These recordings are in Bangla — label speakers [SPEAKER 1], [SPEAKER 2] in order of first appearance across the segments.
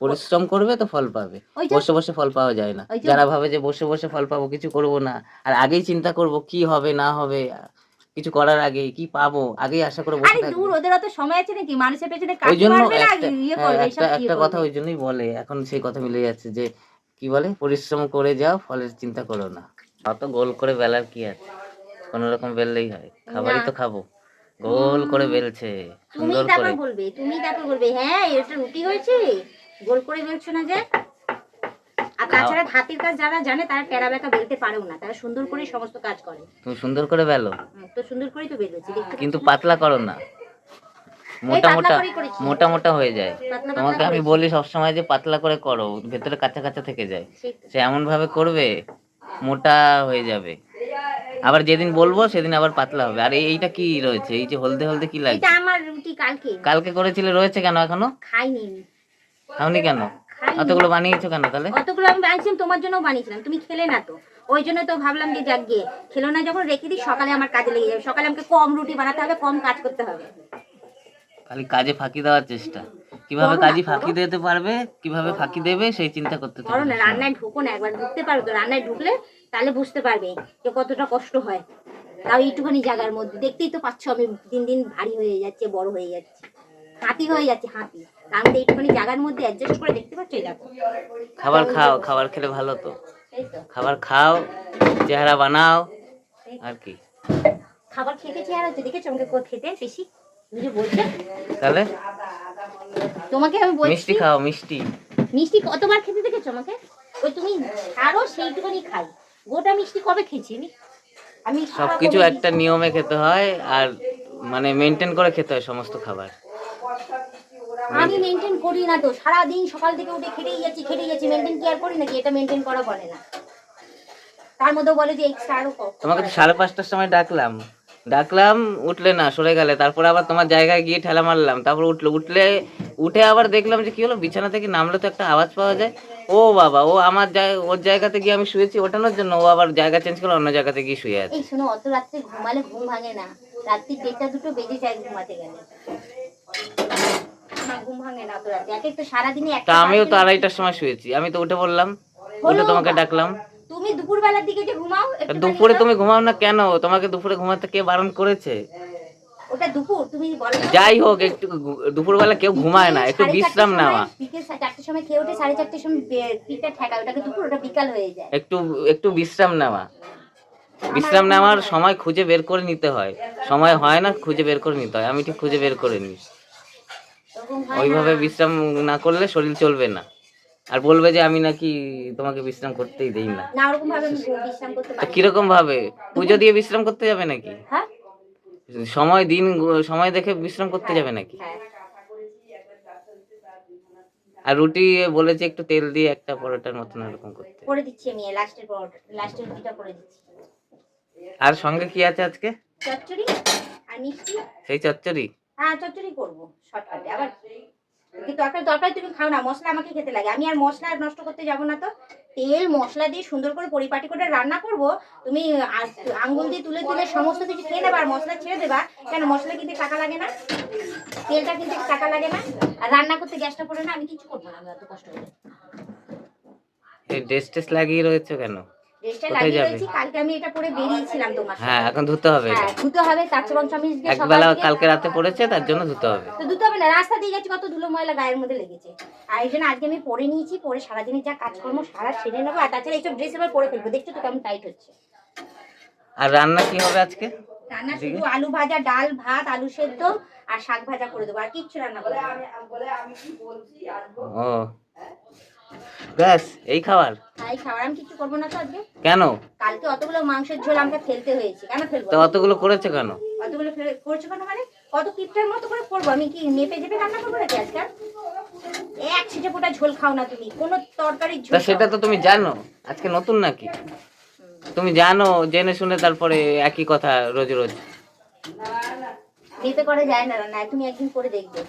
[SPEAKER 1] পরিশ্রম করবে তো ফল পাবে। বসে বসে ফল পাওয়া যায় না। যারা ভাবে যে বসে বসে ফল পাবো কিছু করব না। আর আগেই চিন্তা করব কি হবে না হবে কিছু করার আগে কি পাবো? আগেই আশা করে বসে
[SPEAKER 2] দূর ওদের অত সময় আছে নাকি? মানুষের পেছনে কাজ
[SPEAKER 1] জন্য
[SPEAKER 2] না
[SPEAKER 1] একটা
[SPEAKER 2] ইয়ে
[SPEAKER 1] হ্যাঁ,
[SPEAKER 2] করবে
[SPEAKER 1] একটা একটা কথা ওই জন্যই বলে এখন সেই কথা মিলে যাচ্ছে যে কি বলে? পরিশ্রম করে যাও ফলের চিন্তা করো না। অত গোল করে বেলার কি আছে? কোন রকম বেললেই হয়। খাবারই তো খাব। গোল করে বেলছে সুন্দর করে।
[SPEAKER 2] বলবে তুমি তারপর বলবে হ্যাঁ এটা রুটি হয়েছে। গোল করে বেলছো না যে? আর তাছাড়া হাতের কাজ যারা জানে তারা টেরা বেঁকা বেলতে পারেও না। তারা সুন্দর করে সমস্ত কাজ করে।
[SPEAKER 1] তুমি সুন্দর করে বেলো।
[SPEAKER 2] তো সুন্দর করেই তো বেলছি
[SPEAKER 1] কিন্তু পাতলা করো না। মোটা মোটা মোটা মোটা হয়ে যায়। তোমাকে আমি বলি সবসময় যে পাতলা করে করো। ভেতরে কাঁচা কাঁচা থেকে যায়। সে এমন ভাবে করবে মোটা হয়ে যাবে। আবার যেদিন বলব সেদিন আবার পাতলা হবে। আর এইটা কি রয়েছে? এই যে হলদে হলদে কি লাগছে?
[SPEAKER 2] এটা আমার রুটি কালকে।
[SPEAKER 1] কালকে করেছিলে রয়েছে কেন এখনও?
[SPEAKER 2] খাইনি।
[SPEAKER 1] খাওনি কেন? অতগুলো বানিয়েছো কেন তাহলে?
[SPEAKER 2] অতগুলো আমি বানিয়েছিলাম তোমার জন্য বানিয়েছিলাম। তুমি খেলে না তো। ওই জন্য তো ভাবলাম যে যাক গিয়ে খেলো না যখন রেখে দিই সকালে আমার কাজে লেগে যাবে। সকালে আমাকে কম রুটি বানাতে হবে কম কাজ করতে হবে।
[SPEAKER 1] খালি কাজে ফাঁকি দেওয়ার চেষ্টা। কীভাবে কাজে ফাঁকি দিতে পারবে কীভাবে ফাঁকি দেবে সেই চিন্তা করতে
[SPEAKER 2] করো
[SPEAKER 1] থাকো
[SPEAKER 2] না রান্নায় ঢুকো না একবার ঢুকতে পারো তো। রান্নায় ঢুকলে তাহলে বুঝতে পারবে যে কতটা কষ্ট হয়। তাও এইটুখানি জায়গার মধ্যে। দেখতেই তো পাচ্ছ আমি দিন দিন ভারী হয়ে যাচ্ছে বড় হয়ে যাচ্ছে। হাতি হয়ে যাচ্ছে হাতি। তার মধ্যে এইটুখানি জায়গার মধ্যে অ্যাডজাস্ট করে দেখতে পাচ্ছ এই দেখো।
[SPEAKER 1] খাবার খাও খাবার খেলে ভালো তো। খাবার খাও চেহারা বানাও আর কি।
[SPEAKER 2] খাবার খেতে চেহারা হচ্ছে দেখেছ আমাকে খেতে? বেশি? যে বলছো?
[SPEAKER 1] তাহলে?
[SPEAKER 2] তোমাকে আমি বলছি
[SPEAKER 1] মিষ্টি খাও মিষ্টি।
[SPEAKER 2] মিষ্টি কতবার খেতে দেখেছ আমাকে? ওই তুমি ছাড়ো সেইটুকুনি খাই। গোটা মিষ্টি কবে খেয়েছি আমি? আমি
[SPEAKER 1] সবকিছু একটা নিয়মে খেতে হয় আর মানে মেনটেন করে খেতে হয় সমস্ত খাবার।
[SPEAKER 2] আমি মেনটেন করি না তো সারা দিন সকাল থেকে উঠে খেটেই যাচ্ছি খেটেই যাচ্ছি মেনটেন কি আর করি নাকি? এটা মেনটেন করা বলে না। তার মধ্যে বলে যে এক্সট্রা আরও ক-
[SPEAKER 1] তোমাকে তো সাড়ে পাঁচটার সময় ডাকলাম। ডাকলাম উঠলে না সরে গেলে। তারপরে আবার তোমার জায়গায় গিয়ে ঠেলা মারলাম। তারপর উঠল উঠলে উঠে আবার দেখলাম যে কি হলো বিছানা থেকে নামলে তো একটা আওয়াজ পাওয়া যায়। ও বাবা ও আমার জায়গা ওর জায়গাতে গিয়ে আমি শুয়েছি ওঠানোর জন্য। ও আবার জায়গা চেঞ্জ করে অন্য জায়গাতে গিয়ে শুয়ে আছে।
[SPEAKER 2] এই শোনো অত রাত্রে ঘুমালে ঘুম ভাঙে না। রাত্রি দেড়টা দুটো বেজে যায় ঘুমাতে গেলে।
[SPEAKER 1] আমিও তো। আড়াইটার সময় শুয়েছি। আমি তো উঠে বললাম উঠে তোমাকে ডাকলাম।
[SPEAKER 2] তুমি দুপুরবেলার দিকে যে ঘুমাও
[SPEAKER 1] দুপুরে তুমি ঘুমাও না কেন? তোমাকে দুপুরে ঘুমাতে কে বারণ করেছে?
[SPEAKER 2] ওটা দুপুর তুমি বলো
[SPEAKER 1] যাই হোক একটু দুপুরবেলা কেউ ঘুমায় না একটু বিশ্রাম নেওয়া।
[SPEAKER 2] বিকেল চারটের সময় খেয়ে উঠে সাড়ে চারটের সময় পিঠটা ঠেকায় ওটাকে দুপুর ওটা বিকাল হয়ে যায়।
[SPEAKER 1] একটু একটু বিশ্রাম নেওয়া। বিশ্রাম নেওয়ার সময় খুঁজে বের করে নিতে হয়। সময় হয় না খুঁজে বের করে নিতে হয়। আমি ঠিক খুঁজে বের করে নিই। ওইভাবে বিশ্রাম না করলে শরীর চলবে না। আর বলবে যে আমি নাকি তোমাকে বিশ্রাম করতেই দেই না। কীরকম ভাবে পুজো দিয়ে বিশ্রাম করতে যাবে নাকি?
[SPEAKER 2] হ্যাঁ।
[SPEAKER 1] সময় দিন সময় দেখে বিশ্রাম করতে যাবে নাকি?
[SPEAKER 2] হ্যাঁ
[SPEAKER 1] আর রুটি বলেছে একটু তেল দিয়ে একটা পরোটার মতন এরকম করতে।
[SPEAKER 2] করে দিচ্ছি আমি লাস্টের পর লাস্টের রুটিটা করে দিচ্ছি।
[SPEAKER 1] আর সঙ্গে কি আছে আজকে?
[SPEAKER 2] চচ্চড়ি আর মিষ্টি।
[SPEAKER 1] সেই চচ্চড়ি?
[SPEAKER 2] হ্যাঁ চচ্চড়ি করব শর্টকাটে আবার কি তরকারি তরকারি তুমি খাও না মশলা আমাকে খেতে লাগে। আমি আর মশলা নষ্ট করতে যাব না তো। তেল মশলা দিয়ে সুন্দর করে পরিপাটি করে রান্না করব। তুমি আঙ্গুল দিয়ে তুলে তুলে সমস্ত কিছু খেয়ে নেবা আর মশলা ছেড়ে দেবা। কেন মশলা কিনতে টাকা লাগে না? তেলটা কিনতে টাকা লাগে না? আর রান্না করতে গ্যাসটা পড়ে না আমি কিছু করব না আমি অত কষ্ট করে।
[SPEAKER 1] এই ড্রেস টেস লাগিয়ে রয়েছে কেন?
[SPEAKER 2] ড্রেসটা লাগিয়ে রয়েছি কালকে আমি এটা পরে বেরিয়েছিলাম তোমার।
[SPEAKER 1] হ্যাঁ এখন ধুতে হবে
[SPEAKER 2] হ্যাঁ ধুতে হবে তার চেয়ে বরঞ্চ আমি
[SPEAKER 1] একবেলা কালকে রাতে পড়েছে তার জন্য ধুতে হবে।
[SPEAKER 2] তো ধুতে হবে না রাস্তা দিয়ে যাচ্ছি কত ধুলো ময়লা গায়ের মধ্যে লেগেছে। আর এই জন্য আজকে আমি পরে নিয়েছি পরে সারাদিনের যা কাজকর্ম সারা সেরে নেব। আর তাছাড়া এইসব ড্রেস এবার পরে ফেলব দেখছ তো কেমন টাইট হচ্ছে।
[SPEAKER 1] আর রান্না কি হবে আজকে?
[SPEAKER 2] রান্না শুধু আলু ভাজা ডাল ভাত আলু সেদ্ধ আর শাক ভাজা করে দেবো আর কিচ্ছু রান্না করব
[SPEAKER 1] ও। ব্যাস এই খাবার।
[SPEAKER 2] খাবার আমি কিছু করব না তো আজকে।
[SPEAKER 1] কেন?
[SPEAKER 2] কালকে অতগুলো মাংসের ঝোল আমাকে ফেলতে হয়েছে। কেন ফেলব
[SPEAKER 1] তো অতগুলো করেছে কেন?
[SPEAKER 2] অতগুলো করছ কেন মানে? কত কিপটার মতো করে করব আমি কি মেপে যেপে রান্না করব নাকি আজকাল? এক ছিটে ফোটা ঝোল খাও না তুমি। কোনো তরকারির ঝোল
[SPEAKER 1] তা সেটা তো তুমি জানো। আজকে নতুন নাকি? তুমি জানো জেনে শুনে তারপরে একই কথা রোজ রোজ।
[SPEAKER 2] করা যায় না রান্না তুমি একদিন করে দেখবে।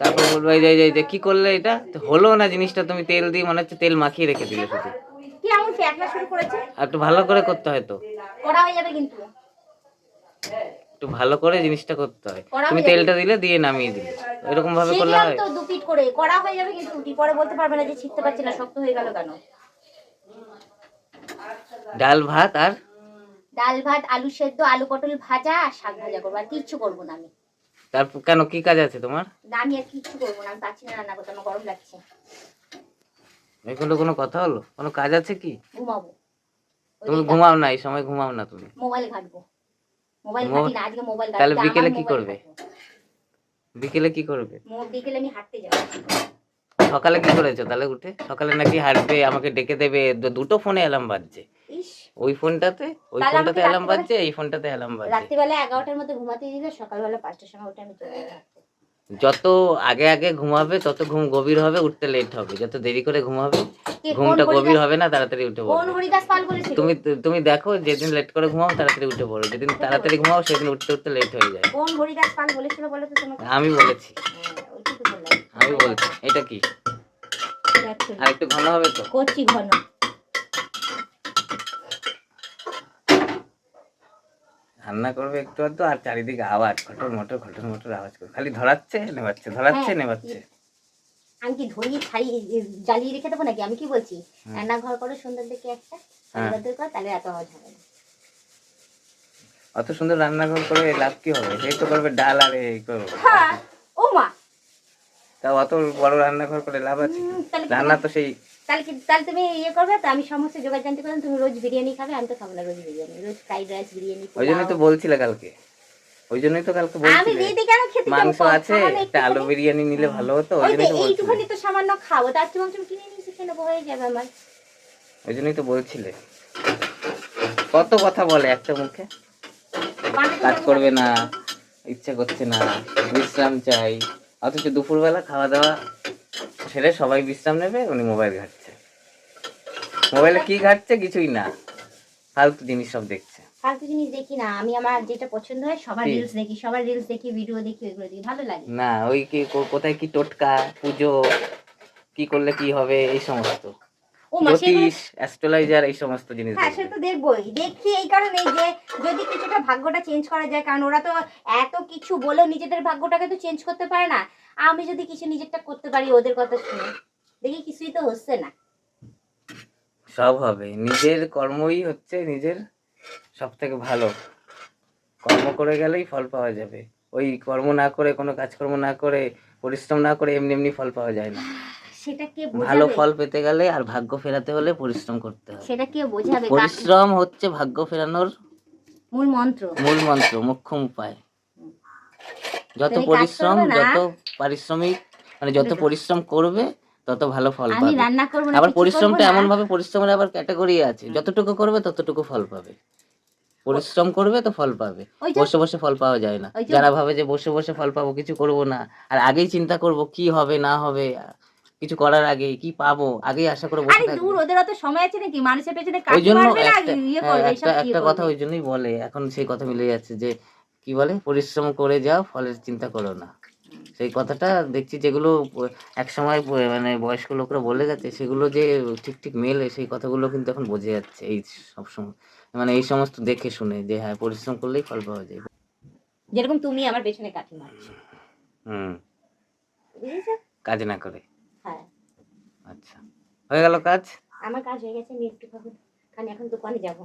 [SPEAKER 1] তারপর বলব এই যে এই যে- কি করলে এটা? তো হলো না জিনিসটা তুমি তেল দিয়ে মনে হচ্ছে তেল মাখিয়ে রেখে দিলে শুধু।
[SPEAKER 2] কি এমন ফ্যাকলা শুরু করেছে?
[SPEAKER 1] একটু ভালো করে করতে হয় তো।
[SPEAKER 2] করা হয়ে যাবে কিন্তু।
[SPEAKER 1] একটু ভালো করে জিনিসটা করতে হয়। তুমি তেলটা দিলে দিয়ে নামিয়ে দিলে। এরকম ভাবে করলে হয়?
[SPEAKER 2] তো দু পিট করে। করা হয়ে যাবে কিন্তু রুটি। পরে বলতে পারবে না যে শিখতে পারছি না শক্ত হয়ে গেল কেন।
[SPEAKER 1] ডাল ভাত আর
[SPEAKER 2] ডাল ভাত আলু সেদ্ধ আলু পটল ভাজা আর শাক ভাজা করব। আর কিচ্ছু করব না আমি।
[SPEAKER 1] তারপর কেন কি কাজ আছে তোমার?
[SPEAKER 2] না আমি আর কিচ্ছু করব না আমি পাচ্ছি না রান্না করতে আমার গরম লাগছে।
[SPEAKER 1] এগুলো কোনো কথা হলো? কোনো কাজ আছে কি?
[SPEAKER 2] ঘুমাবো।
[SPEAKER 1] তুমি ঘুমাও না এই সময় ঘুমাও না তুমি।
[SPEAKER 2] মোবাইল ঘাটবো। মোবাইল ঘাটি না আজকে মোবাইল ঘাটবো
[SPEAKER 1] তাহলে বিকেলে কি করবে? বিকেলে কি করবে?
[SPEAKER 2] বিকেলে আমি হাঁটতে যাব।
[SPEAKER 1] সকালে কি করেছ? তাহলে উঠে? সকালে নাকি হাঁটবে আমাকে ডেকে দেবে। দুটো ফোনে অ্যালার্ম বাজছে। ওই ফোনটাতে ওই ফোনটাতে অ্যালার্ম বাজছে এই ফোনটাতে অ্যালার্ম বাজছে।
[SPEAKER 2] রাত্রিবেলা এগারোটার মধ্যে ঘুমাতে দিলে সকালবেলা পাঁচটার সময় উঠে আমি
[SPEAKER 1] যত আগে আগে ঘুমাবে তত ঘুম গভীর হবে উঠতে লেট হবে। যত দেরি করে ঘুমাবে ঘুমটা গভীর হবে না তাড়াতাড়ি উঠে
[SPEAKER 2] কোন হরিদাস পাল বলেছিল।
[SPEAKER 1] তুমি তুমি দেখো যেদিন লেট করে ঘুমাও তাড়াতাড়ি উঠে পড়ো। যেদিন তাড়াতাড়ি ঘুমাও সেদিন উঠতে উঠতে লেট হয়ে যায়।
[SPEAKER 2] কোন হরিদাস পাল বলেছিল বলো তো তোমাকে
[SPEAKER 1] আমি বলেছি।
[SPEAKER 2] হ্যাঁ,
[SPEAKER 1] আমি বলছি। এটা কি? আর একটু ঘন হবে তো?
[SPEAKER 2] করছি ঘন।
[SPEAKER 1] রান্না করবে একটু আধটু আর চারিদিকে আওয়াজ খটর মটর খটর মটর আওয়াজ করে। খালি ধরাচ্ছে নেবাচ্ছে ধরাচ্ছে
[SPEAKER 2] হ্যাঁ,
[SPEAKER 1] নেবাচ্ছে
[SPEAKER 2] আমি কি ছাড়িয়ে জ্বালিয়ে রেখে দেবো নাকি? আমি কি বলছি। রান্নাঘর করো সুন্দর দেখে একটা
[SPEAKER 1] হ্যাঁ।
[SPEAKER 2] সুন্দর করে তাহলে এত আওয়াজ হবে
[SPEAKER 1] অত সুন্দর রান্নাঘর করে লাভ কি হবে? সেই তো করবে ডাল আর এই করবে।
[SPEAKER 2] হ্যাঁ ও মা।
[SPEAKER 1] তা অত বড় রান্নাঘর করে লাভ আছে? রান্না তো সেই
[SPEAKER 2] তাহলে কি তাহলে তুমি ইয়ে করবে তো? আমি সমস্ত জোগাড় জানতে পারলাম তুমি রোজ বিরিয়ানি খাবে আমি তো খাব না রোজ বিরিয়ানি। রোজ ফ্রাইড রাইস বিরিয়ানি
[SPEAKER 1] ওই জন্যই তো। বলছিলে কালকে। ওই জন্যই তো কালকে
[SPEAKER 2] আমি দিদি কেন খেতে
[SPEAKER 1] মাংস আছে একটা আলু বিরিয়ানি নিলে ভালো হতো ওই জন্যই তো
[SPEAKER 2] এইটুখানি তো সামান্য খাব তার চেয়ে মাংস কিনে নিয়েছি খেয়ে নেব হয়ে যাবে আমার।
[SPEAKER 1] ওই জন্যই তো বলছিলে। কত কথা বলে একটা মুখে? কাজ করবে না ইচ্ছে করছে না বিশ্রাম চাই। অথচ দুপুরবেলা খাওয়া দাওয়া সেরে সবাই বিশ্রাম নেবে উনি মোবাইল ঘাটছে। মোবাইলে কি ঘাটছে কিছুই না। ফালতু জিনিস সব দেখছে।
[SPEAKER 2] ফালতু জিনিস দেখি না আমি আমার যেটা পছন্দ হয় সবার রিলস দেখি সবার রিলস দেখি ভিডিও দেখি ওইগুলো দেখি ভালো লাগে।
[SPEAKER 1] না ওই কি কোথায় কি টোটকা পুজো কি করলে কি হবে এই সমস্ত। জ্যোতিষ অ্যাস্ট্রোলজার এই সমস্ত জিনিস
[SPEAKER 2] হ্যাঁ সে তো দেখবোই। দেখছি এই যে যদি কিছুটা ভাগ্যটা চেঞ্জ করা যায় কারণ ওরা তো এত কিছু বলেও নিজেদের ভাগ্যটাকে তো চেঞ্জ করতে পারে না। আমি যদি কিছু নিজেরটা করতে পারি ওদের কথা শুনে দেখি কিছুই তো হচ্ছে না।
[SPEAKER 1] সব হবে। নিজের কর্মই হচ্ছে নিজের সব থেকে ভালো। কর্ম করে গেলেই ফল পাওয়া যাবে। ওই কর্ম না করে কোনো কাজকর্ম না করে পরিশ্রম না করে এমনি এমনি ফল পাওয়া যায় না।
[SPEAKER 2] সেটা কে
[SPEAKER 1] ভালো ফল পেতে গেলে আর ভাগ্য ফেরাতে হলে পরিশ্রম করতে হবে।
[SPEAKER 2] সেটা কে বোঝাবে?
[SPEAKER 1] পরিশ্রম হচ্ছে ভাগ্য ফেরানোর
[SPEAKER 2] মূল মন্ত্র।
[SPEAKER 1] মূল মন্ত্র মুখ্যম উপায়। যত পরিশ্রম যত পারিশ্রমিক মানে যত পরিশ্রম করবে তত ভালো ফল পাবে।
[SPEAKER 2] রান্না করব না
[SPEAKER 1] আবার পরিশ্রমটা এমন ভাবে পরিশ্রমের আবার ক্যাটাগরি আছে। যতটুকু করবে ততটুকু ফল পাবে। পরিশ্রম করবে তো ফল পাবে। বসে বসে ফল পাওয়া যায় না। যারা ভাবে যে বসে বসে ফল পাবো কিছু করব না। আর আগেই চিন্তা করব কি হবে না হবে কিছু করার আগে কি পাবো? আগেই আশা করে বসে থাকবে।
[SPEAKER 2] দূর ওদের অত সময় আছে নাকি? মানুষের পেছনে কাজ মারবে না?
[SPEAKER 1] একটা
[SPEAKER 2] ইয়ে
[SPEAKER 1] হ্যাঁ,
[SPEAKER 2] করবে
[SPEAKER 1] একটা কথা ওই জন্যই বলে এখন সেই কথা মিলে যাচ্ছে যে কি বলে পরিশ্রম করে যাও ফলের চিন্তা করো না। সেই কথাটা দেখছি যেগুলো এক সময় মানে বয়স্ক লোকরা বলে গেছে সেগুলো যে ঠিক ঠিক মেলে সেই কথাগুলো কিন্তু এখন বোঝা যাচ্ছে এই সব সময়। মানে এই সমস্ত দেখে শুনে যে হ্যাঁ পরিশ্রম করলেই ফল পাওয়া যায়।
[SPEAKER 2] যেরকম তুমি আমার পেছনে কাঠি মারছো।
[SPEAKER 1] হুম। কাজ না করে?
[SPEAKER 2] হ্যাঁ।
[SPEAKER 1] আচ্ছা। হয়ে গেল কাজ?
[SPEAKER 2] আমার কাজ হয়ে গেছে আমি একটু খানি এখন দোকানে যাব।